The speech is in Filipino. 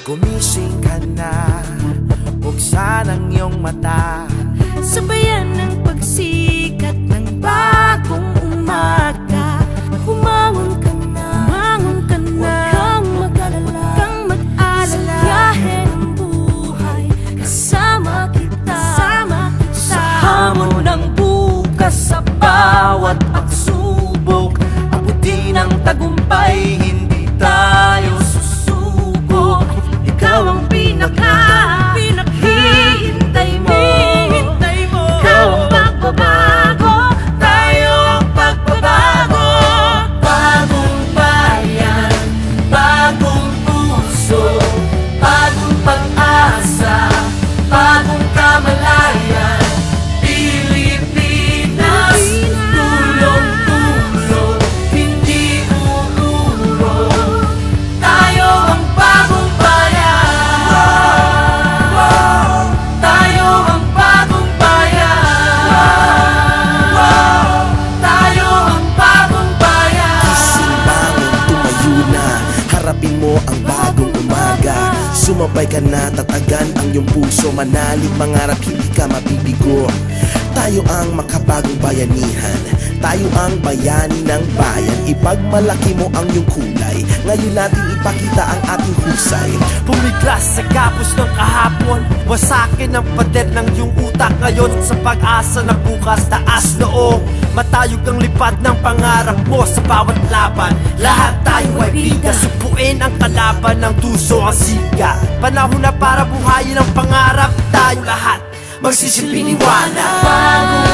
Gumising ka na Buksan ang iyong mata. Sabayan ng pagsikat ng bagong umaga. Humangon ka na, humangon ka na. Huwag kang mag-alala, kang mag-alala. Sa biyahe ng buhay, kasama kita. Kasama kita. Sa hamon ng bukas, sa bawat pagsubok Abutin ang tagumpay. Hindi mo ang bagong umaga. Sumabay ka na, tatagan ang iyong puso. Manalig, mangarap, hindi ka mabibigo. Tayo ang makabagong bayanihan. Tayo ang bayani ng bayan. Ipagmalaki mo ang iyong kulay. Ngayon natin ipakita ang ating husay. Pumiglas sa kapos ng kahapon. Wasakin ang pader ng iyong utak Ngayon sa pag-asa na bukas. Taas noo Matayog ang lipad ng pangarap mo Sa bawat laban. Lahat tayo ay bida Supuin ang kalaban ng tuso ang siga. Panahon na para buhayin ang pangarap Tayo lahat Magsisilbing liwanag Bagong bayan